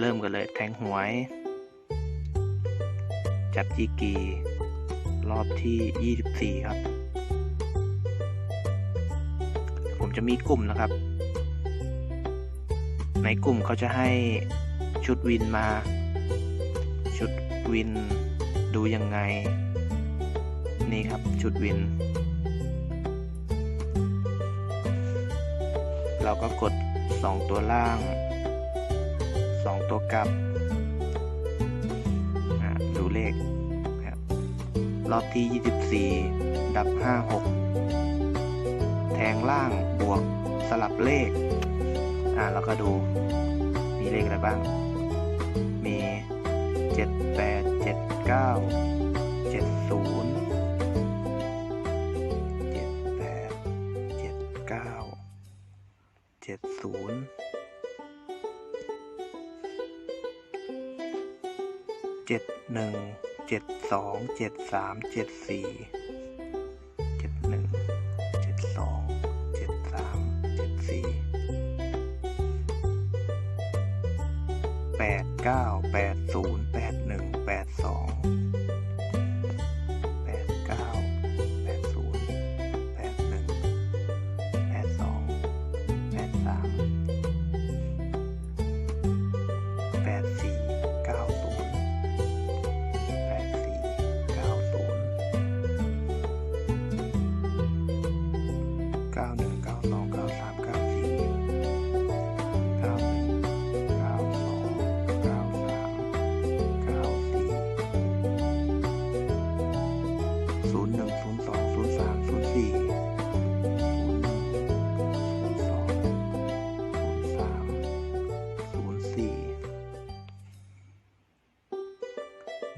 เริ่มกันเลยแทงหวย จับจีกี รอบที่ 24 ครับ ผมจะมีกลุ่มนะครับ ในกลุ่มเขาจะให้ชุดวินมา ชุดวินดูยังไง นี่ครับชุดวิน เราก็กด 2 ตัวล่างับดูเลขครับรอบที่ 24 ดับ 56 แทงล่างบวกสลับเลข อ่าล้วก็ดูมีเลขอะไรบ้าง มี 7 8 7 9 7 0 7 8 7 9 7 0 เจ็ดหนึ่งเจ็ดสองเจ็ดสามเจ็ดสี่เจ็ดหนึ่งเจ็ดสองเจ็ดสามเจ็ดสี่แปดเก้าแปดศูนย์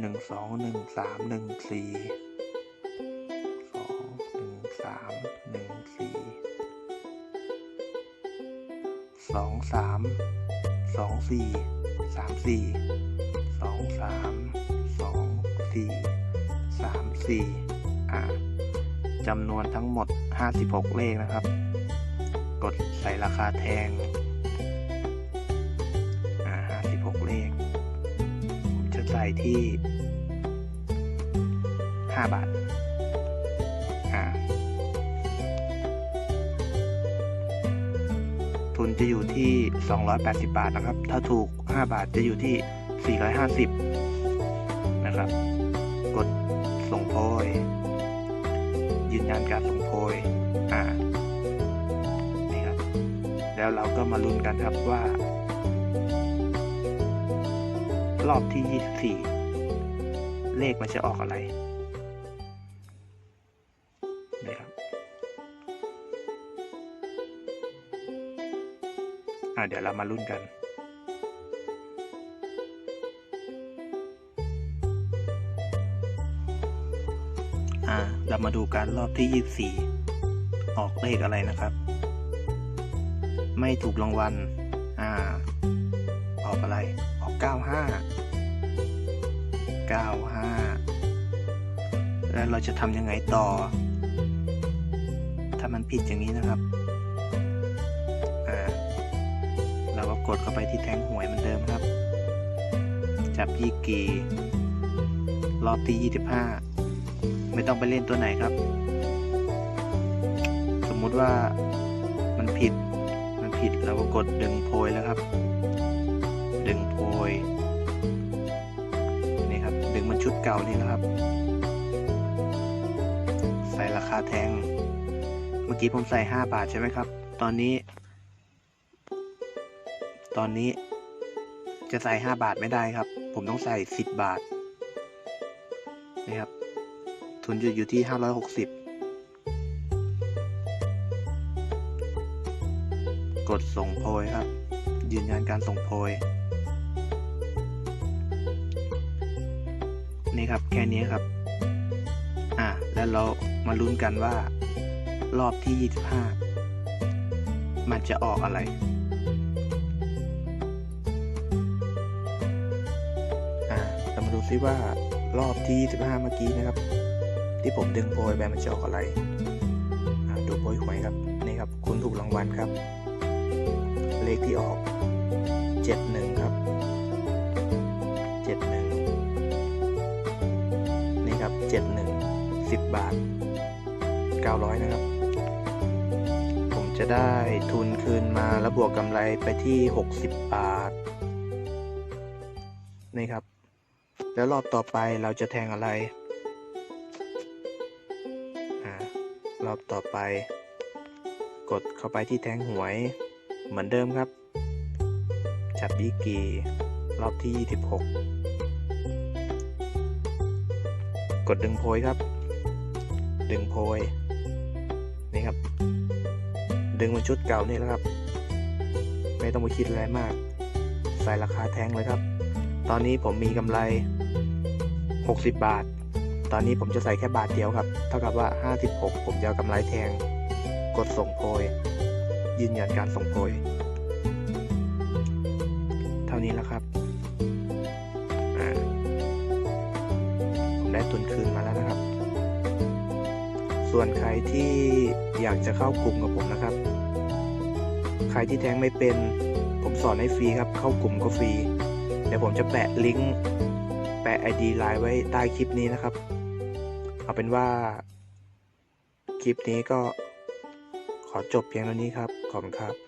หนึ่งสองหนึ่งสามหนึ่งสี่สองหนึ่งสามหนึ่งสี่สองสามสองสี่สามสี่สองสามสองสี่สามสี่อ่าจำนวนทั้งหมด 56 เลขนะครับ กดใส่ราคาแทง ผมจะใส่ที่ห้าบาท อ่า ทุนจะอยู่ที่ 280 บาทนะครับ ถ้าถูก 5 บาทจะอยู่ที่ 450 นะครับ กดส่งโพย ยืนยันการส่งโพย อ่า นี่ครับ แล้วเราก็มาลุ้นกันครับว่า รอบที่ 24 เลขมันจะออกอะไรนี่ครับอ่าเดี๋ยวเรามาลุ้นกันอ่าเรามาดูการรอบที่ 24 ออกเลขอะไรนะครับ ไม่ถูกรางวัลอ่า ออกอะไร 95 95 แล้วเราจะทำยังไงต่อ ถ้ามันผิดอย่างนี้นะครับ อ่า เราก็กดเข้าไปที่แทงหวยเหมือนเดิมครับ จับยี่กี รอบที่ 25 ไม่ต้องไปเล่นตัวไหนครับ สมมุติว่ามันผิด มันผิดเราก็กดดึงโพยแล้วครับ ชุดเก่านี่นะครับ ใส่ราคาแทงเมื่อกี้ผมใส่ 5 บาทใช่ไหมครับ ตอนนี้ ตอนนี้จะใส่ 5 บาทไม่ได้ครับ ผมต้องใส่ 10 บาทนี่ครับ ทุนจะอยู่ที่ 560 กดส่งโพยครับ ยืนยันการส่งโพย นี่ครับ แค่นี้ครับ อะแล้วเรามาลุ้นกันว่า รอบที่ 25 มันจะออกอะไร อะเรามาดูซิว่ารอบที่ 25 เมื่อกี้นะครับ ที่ผมดึงโพยไปมันจะออกอะไรอะดูโพยหวยครับนี่ครับ คุณถูกรางวัลครับ เลขที่ออก 71 ครับ 71 10 บาท 900 นะครับ ผมจะได้ทุนคืนมาแล้วบวกกำไรไปที่ 60 บาท นี่ครับ แล้วรอบต่อไปเราจะแทงอะไรอ่ารอบต่อไป กดเข้าไปที่แทงหวย เหมือนเดิมครับ จับยี่กีรอบที่ 26 กดดึงโพยครับ ดึงโพยนี่ครับ ดึงมันชุดเก่านี่แหละครับ ไม่ต้องไปคิดอะไรมาก ใส่ราคาแทงเลยครับ ตอนนี้ผมมีกำไร 60 บาท ตอนนี้ผมจะใส่แค่บาทเดียวครับ เท่ากับว่า 56 ผมจะเอากำไรแทง กดส่งโพย ยืนยันการส่งโพย เท่านี้แล้วครับ ทุนคืนมาแล้วนะครับ ส่วนใครที่อยากจะเข้ากลุ่มกับผมนะครับ ใครที่แทงไม่เป็นผมสอนให้ฟรีครับ เข้ากลุ่มก็ฟรี เดี๋ยวผมจะแปะลิงก์แปะ ID ไลน์ไว้ใต้คลิปนี้นะครับ เอาเป็นว่า คลิปนี้ก็ขอจบเพียงเท่านี้ครับ ขอบคุณครับ